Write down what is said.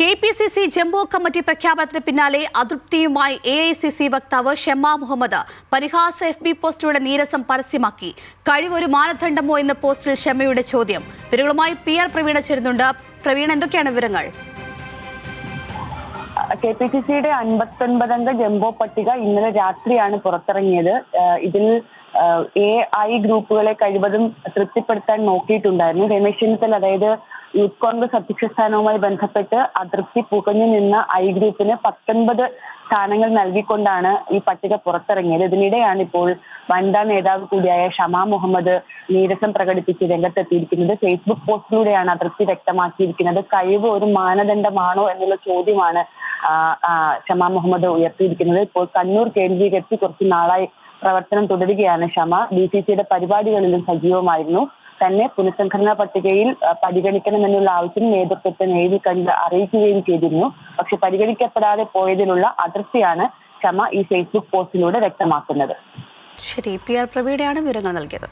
K P C C jumbo committee പ്രഖ്യാപനത്തിന് പിന്നാലെ അതൃപ്തിയുമായി എ ഐ സി സി വക്താവ് ഷെമ മുഹമ്മദ് പരിഹാസ എഫ് ബി പോസ്റ്റിലൂടെ നീരസം പരസ്യമാക്കി. കഴിവൊരു മാനദണ്ഡമോ എന്ന പോസ്റ്റിൽ ഷെമയുടെ ചോദ്യം. വിവരങ്ങളുമായി പി ആർ പ്രവീണ ചേരുന്നുണ്ട്. പ്രവീണ എന്തൊക്കെയാണ് വിവരങ്ങൾ? കെ പി സി സിയുടെ അൻപത്തൊൻപതംഗ ജംബോ പട്ടിക ഇന്നലെ രാത്രിയാണ് പുറത്തിറങ്ങിയത്. ഇതിൽ എ ഐ ഗ്രൂപ്പുകളെ കഴിവതും തൃപ്തിപ്പെടുത്താൻ നോക്കിയിട്ടുണ്ടായിരുന്നു. രമേശ് ചെന്നിത്തല അതായത് യൂത്ത് കോൺഗ്രസ് അധ്യക്ഷ സ്ഥാനവുമായി ബന്ധപ്പെട്ട് അതൃപ്തി പുകഞ്ഞു നിന്ന ഐ ഗ്രൂപ്പിന് പത്തൊൻപത് സ്ഥാനങ്ങൾ നൽകിക്കൊണ്ടാണ് ഈ പട്ടിക പുറത്തിറങ്ങിയത്. ഇതിനിടെയാണ് ഇപ്പോൾ വനിതാ നേതാവ് കൂടിയായ ഷമാ മുഹമ്മദ് നീരസം പ്രകടിപ്പിച്ച് രംഗത്തെത്തിയിരിക്കുന്നത്. ഫേസ്ബുക്ക് പോസ്റ്റിലൂടെയാണ് അതൃപ്തി വ്യക്തമാക്കിയിരിക്കുന്നത്. കഴിവ് ഒരു മാനദണ്ഡമാണോ എന്നുള്ള ചോദ്യമാണ് ഷമാ മുഹമ്മദ് ഉയർത്തിയിരിക്കുന്നത്. ഇപ്പോൾ കണ്ണൂർ കേന്ദ്രീകരിച്ച് കുറച്ച് നാളായി പ്രവർത്തനം തുടരുകയാണ് ഷമ. ബി സി സിയുടെ പരിപാടികളിലും സജീവമായിരുന്നു. തന്നെ പുനഃസംഘടനാ പട്ടികയിൽ പരിഗണിക്കണമെന്നുള്ള ആവശ്യം നേതൃത്വത്തെ നേരിൽ കണ്ട് അറിയിക്കുകയും ചെയ്തിരുന്നു. പക്ഷെ പരിഗണിക്കപ്പെടാതെ പോയതിലുള്ള അതൃപ്തിയാണ് ക്ഷമ ഈ ഫേസ്ബുക്ക് പോസ്റ്റിലൂടെ വ്യക്തമാക്കുന്നത്. ശരി പി ആർ പ്രവീണയാണ് വിവരങ്ങൾ നൽകിയത്.